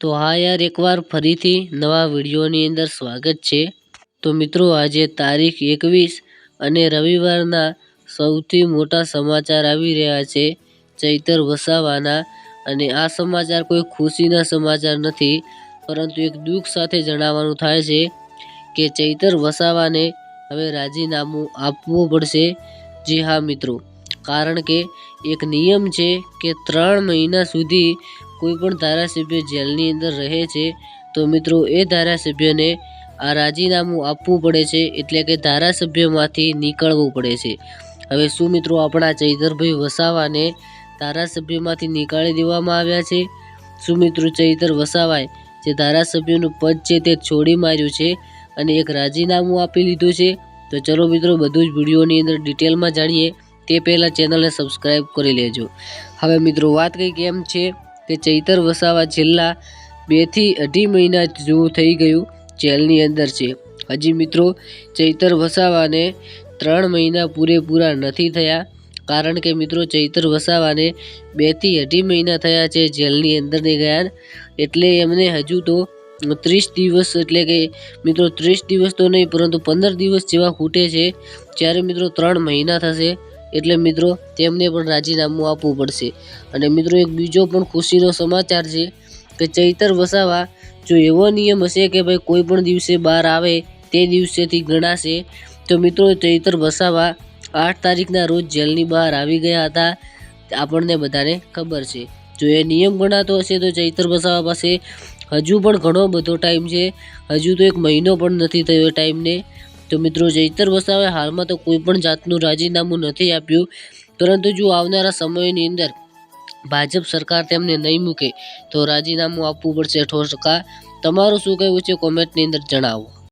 તો હા યાર, એકવાર ફરીથી નવા વિડીયોની અંદર સ્વાગત છે. તો મિત્રો, આજે તારીખ એકવીસ અને રવિવારના સૌથી મોટા સમાચાર આવી રહ્યા છે ચૈતર વસાવાના. અને આ સમાચાર કોઈ ખુશીના સમાચાર નથી, પરંતુ એક દુઃખ સાથે જણાવવાનું થાય છે કે ચૈતર વસાવાને હવે રાજીનામું આપવું પડશે. જી હા મિત્રો, કારણ કે એક નિયમ છે કે ત્રણ મહિના સુધી કોઈ પણ ધારાસભ્ય જેલની અંદર રહે છે, તો મિત્રો એ ધારાસભ્યને આ રાજીનામું આપવું પડે છે, એટલે કે ધારાસભ્યમાંથી નીકળવું પડે છે. હવે શું મિત્રો આપણા ચૈતરભાઈ વસાવાને ધારાસભ્યમાંથી નીકાળી દેવામાં આવ્યા છે? શું મિત્રો ચૈતર વસાવાએ જે ધારાસભ્યનું પદ છે તે છોડી માર્યું છે અને એક રાજીનામું આપી લીધું છે? તો ચલો મિત્રો બધું જ વિડીયોની અંદર ડિટેલમાં જાણીએ. તે પહેલાં ચેનલને સબસ્ક્રાઈબ કરી લેજો. હવે મિત્રો વાત કંઈક એમ છે કે ચૈતર વસાવા છેલ્લા બેથી અઢી મહિના જેવું થઈ ગયું જેલની અંદર છે. હજી મિત્રો, ચૈતર વસાવાને ત્રણ મહિના પૂરેપૂરા નથી થયા. કારણ કે મિત્રો, ચૈતર વસાવાને બેથી અઢી મહિના થયા છે જેલની અંદર નહીં ગયા. એટલે એમને હજુ તો ત્રીસ દિવસ, એટલે કે મિત્રો, ત્રીસ દિવસ તો નહીં, પરંતુ પંદર દિવસ જેવા ખૂટે છે. જ્યારે મિત્રો, ત્રણ મહિના થશે એટલે મિત્રો, તેમને પણ રાજીનામું આપવું પડશે. અને મિત્રો, એક બીજો પણ ખુશીનો સમાચાર છે કે ચૈતર વસાવા, જો એવો નિયમ હશે કે ભાઈ કોઈ પણ દિવસે બહાર આવે, તે દિવસેથી ગણાશે. તો મિત્રો, ચૈતર વસાવા આઠ તારીખના રોજ જેલની બહાર આવી ગયા હતા. આપણને બધાને ખબર છે. જો એ નિયમ ગણાતો હશે તો ચૈતર વસાવા પાસે હજુ પણ ઘણો બધો ટાઈમ છે. હજુ તો એક મહિનો પણ નથી થયો ટાઈમને તો મિત્રો ચૈતર વસાવે હાલમાં તો કોઈ પણ જાતનું રાજીનામું નથી આપ્યું. પરંતુ જો આવનારા સમયની અંદર ભાજપ સરકાર તેમને નહીં મૂકે, તો રાજીનામું આપવું પડશે ઠોસ ટકા તમારું શું કહેવું છે? કોમેન્ટની અંદર જણાવો.